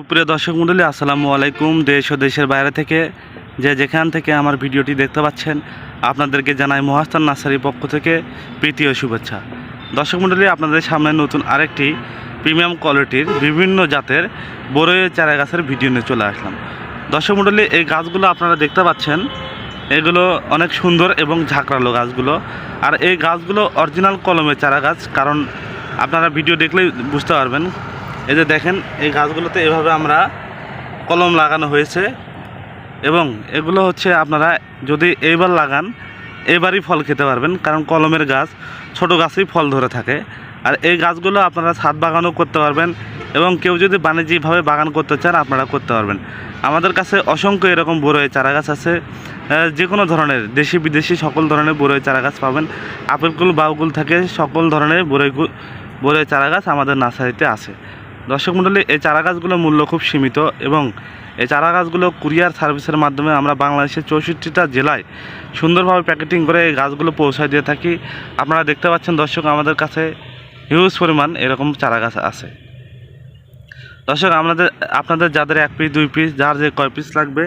সুপ্রিয় দর্শক মণ্ডলী আসসালামু আলাইকুম। দেশ ও দেশের বাইরে থেকে যে যেখান থেকে আমার ভিডিওটি দেখতে পাচ্ছেন, আপনাদেরকে জানাই মহাস্তান নার্সারির পক্ষ থেকে প্রীতি ও শুভেচ্ছা। দর্শক মণ্ডলী আপনাদের সামনে নতুন আরেকটি প্রিমিয়াম কোয়ালিটির বিভিন্ন জাতের বড়ই চারা গাছের ভিডিও নিয়ে চলে আসলাম। দর্শক মণ্ডলী এই গাছগুলো আপনারা দেখতে পাচ্ছেন, এগুলো অনেক সুন্দর এবং ঝাঁকড়ালো গাছগুলো। আর এই গাছগুলো অরিজিনাল কলমের চারা গাছ, কারণ আপনারা ভিডিও দেখলেই বুঝতে পারবেন এই যে দেখেন, এই গাছগুলোতে এভাবে আমরা কলম লাগানো হয়েছে। এবং এগুলো হচ্ছে আপনারা যদি এইবার লাগান, এবারই ফল খেতে পারবেন, কারণ কলমের গাছ, ছোট গাছেই ফল ধরে থাকে। আর এই গাছগুলো আপনারা ছাদ বাগানও করতে পারবেন, এবং কেউ যদি বাণিজ্যিকভাবে বাগান করতে চান, আপনারা করতে পারবেন। আমাদের কাছে অসংখ্য এরকম বড়ই চারা গাছ আছে। যে কোনো ধরনের, দেশি বিদেশি সকল ধরনের বড়ই চারা গাছ পাবেন আপেলকুল বাউকুল থেকে সকল ধরনের বড়ই বড়ই চারা গাছ আমাদের নার্সারিতে আছে। দর্শক মণ্ডলী, এই চারা গাছগুলোর মূল্য খুব সীমিত এবং এই চারা গাছগুলো কুরিয়ার সার্ভিসের মাধ্যমে আমরা বাংলাদেশের চৌষট্টিটা জেলায় সুন্দরভাবে প্যাকেটিং করে এই গাছগুলো পৌঁছায় দিয়ে থাকি। আপনারা দেখতে পাচ্ছেন দর্শক, আমাদের কাছে হিউজ পরিমাণ এরকম চারা গাছ আছে। দর্শক, আমাদের, আপনাদের যাদের এক পিস দুই পিস যার যে কয় পিস লাগবে,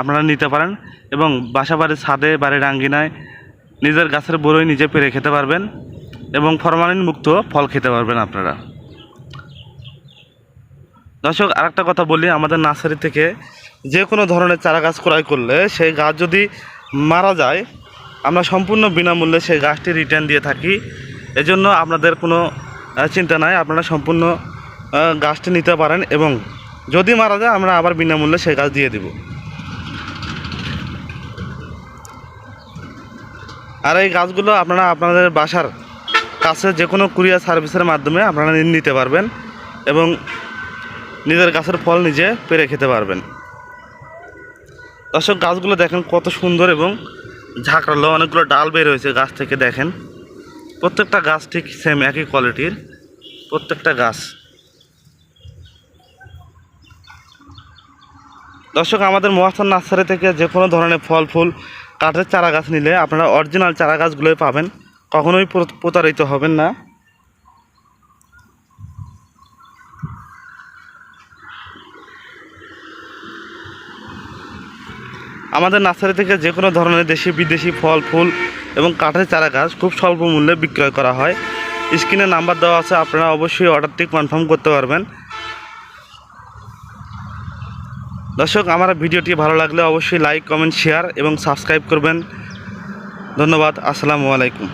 আপনারা নিতে পারেন এবং বাসা বাড়ির ছাদে, বাড়ির আঙ্গিনায় নিজের গাছের বড়ই নিজে পেরে খেতে পারবেন এবং ফরমালিন মুক্ত ফল খেতে পারবেন আপনারা। দর্শক, আরেকটা কথা বলি, আমাদের নার্সারি থেকে যে কোনো ধরনের চারা গাছ ক্রয় করলে সেই গাছ যদি মারা যায়, আমরা সম্পূর্ণ বিনামূল্যে সেই গাছটি রিটার্ন দিয়ে থাকি। এজন্য আপনাদের কোনো চিন্তা নাই, আপনারা সম্পূর্ণ গাছটি নিতে পারেন এবং যদি মারা যায়, আমরা আবার বিনামূল্যে সেই গাছ দিয়ে দিব। আর এই গাছগুলো আপনারা আপনাদের বাসার কাছে যে কোনো কুরিয়ার সার্ভিসের মাধ্যমে আপনারা নিতে পারবেন এবং নিজের গাছের ফল নিজে পেরে খেতে পারবেন। দর্শক, গাছগুলো দেখেন কত সুন্দর এবং ঝাঁকড়ালো। অনেকগুলো ডাল বের হয়েছে গাছ থেকে, দেখেন। প্রত্যেকটা গাছ ঠিক সেম একই কোয়ালিটির প্রত্যেকটা গাছ। দর্শক, আমাদের মহাস্থান নার্সারি থেকে যে কোনো ধরনের ফল, ফুল, কাঠের চারা গাছ নিলে আপনারা অরিজিনাল চারা গাছগুলোই পাবেন। কখনোই প্র- প্রতারিত হবেন না। আমাদের নার্সারি থেকে যে কোনো ধরনের দেশি, বিদেশি ফল, ফুল এবং কাঠের চারা গাছ খুব স্বল্প মূল্যে বিক্রয় করা হয়। স্ক্রিনে নাম্বার দেওয়া আছে, আপনারা অবশ্যই অর্ডারটি কনফার্ম করতে পারবেন। দর্শক, আমার ভিডিওটি ভালো লাগলে অবশ্যই লাইক, কমেন্ট, শেয়ার এবং সাবস্ক্রাইব করবেন। ধন্যবাদ, আসসালামু আলাইকুম।